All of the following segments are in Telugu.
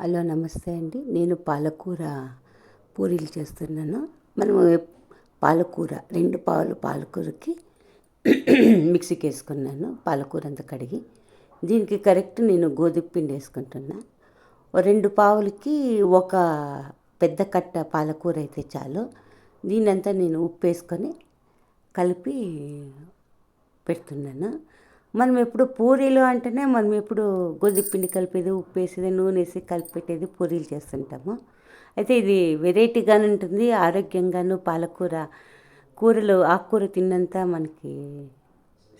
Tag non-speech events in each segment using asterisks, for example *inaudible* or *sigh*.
హలో నమస్తే అండి. నేను పాలకూర పూరీలు చేస్తున్నాను. మనము పాలకూర రెండు పావులు పాలకూరకి *clears throat* మిక్సీకి వేసుకున్నాను పాలకూర అంతా కడిగి. దీనికి కరెక్ట్ నేను గోధుమ పిండి వేసుకుంటున్నా. రెండు పావులకి ఒక పెద్ద కట్ట పాలకూర అయితే చాలు. దీనంతా నేను ఉప్పు వేసుకొని కలిపి పెడుతున్నాను. మనం ఎప్పుడు పూరీలు అంటేనే మనం ఎప్పుడు గోధుమ పిండి కలిపేది ఉప్పు వేసేది నూనె వేసి కలిపెట్టేది పూరీలు చేస్తుంటాము. అయితే ఇది వెరైటీగానే ఉంటుంది ఆరోగ్యంగాను పాలకూర కూరలు ఆకుకూర తిన్నంత మనకి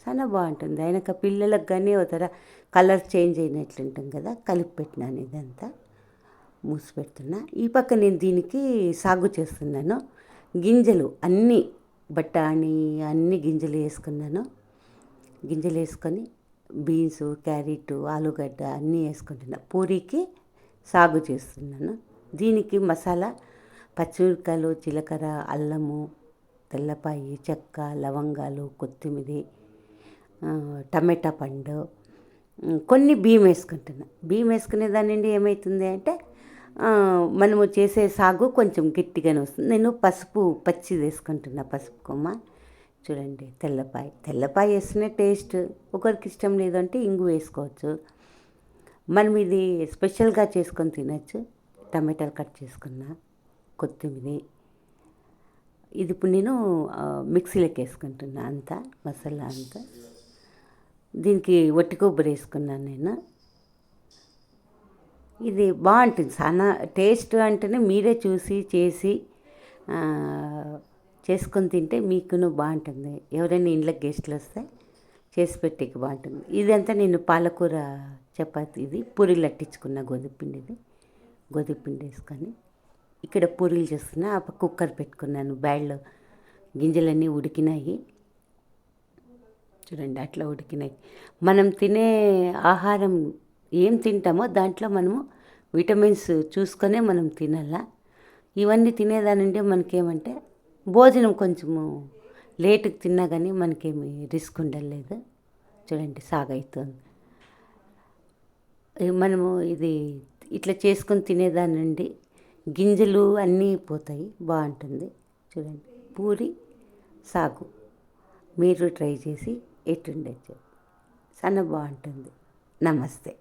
చాలా బాగుంటుంది. అయినాక పిల్లలకు కానీ ఒక కలర్ చేంజ్ అయినట్లు ఉంటుంది కదా కలిపి పెట్టినాను ఇదంతా మూసి పెడుతున్నా. ఈ పక్క నేను దీనికి సాగు చేస్తున్నాను. గింజలు అన్నీ బఠానీ అన్ని గింజలు వేసుకున్నాను. గింజలు వేసుకొని బీన్స్ క్యారెట్ ఆలుగడ్డ అన్నీ వేసుకుంటున్నా. పూరీకి సాగు చేస్తున్నాను. దీనికి మసాలా పచ్చిమిరకాయలు జీలకర్ర అల్లము తెల్లపాయి చెక్క లవంగాలు కొత్తిమీర టమాటా పండు కొన్ని బియ్యం వేసుకుంటున్నా. బియ్యం వేసుకునే దాని నుండి ఏమవుతుంది అంటే మనము చేసే సాగు కొంచెం గట్టిగానే వస్తుంది. నేను పసుపు పచ్చి వేసుకుంటున్నా పసుపు కొమ్మ. చూడండి తెల్లపాయ. తెల్లపాయ వేస్తేనే టేస్ట్. ఒకరికి ఇష్టం లేదంటే ఇంగు వేసుకోవచ్చు. మనం ఇది స్పెషల్గా చేసుకొని తినచ్చు. టమాటాలు కట్ చేసుకున్న కొత్తిమీర. ఇది ఇప్పుడు నేను మిక్సీలోకి వేసుకుంటున్నా అంతా మసాలా అంతా. దీనికి వట్టి కొబ్బరి వేసుకున్నాను నేను. ఇది బాగుంటుంది. చాలా టేస్ట్ అంటేనే మీరే చూసి చేసి చేసుకొని తింటే మీకును బాగుంటుంది. ఎవరైనా ఇంట్లోకి గెస్ట్లు వస్తే చేసి పెట్టేకి బాగుంటుంది. ఇదంతా నేను పాలకూర చపాతి ఇది. పూరీలు అట్టించుకున్న గోధుమ పిండిది గోధుమ పిండి వేసుకొని ఇక్కడ పూరీలు చేస్తున్నా ఆ కుక్కర్ పెట్టుకున్నాను. బ్యాడ్లో గింజలన్నీ ఉడికినాయి. చూడండి అట్లా ఉడికినాయి. మనం తినే ఆహారం ఏం తింటామో దాంట్లో మనము విటమిన్స్ చూసుకొనే మనం తినాలా. ఇవన్నీ తినేదానంటే మనకేమంటే భోజనం కొంచెము లేటుగా తిన్నా కానీ మనకేమి రిస్క్ ఉండలేదు. చూడండి సాగవుతుంది మనము ఇది ఇట్లా చేసుకొని తినేదానండి నుండి గింజలు అన్నీ పోతాయి బాగుంటుంది. చూడండి పూరి సాగు. మీరు ట్రై చేసి ఎట్టుండొచ్చు చాలా బాగుంటుంది. నమస్తే.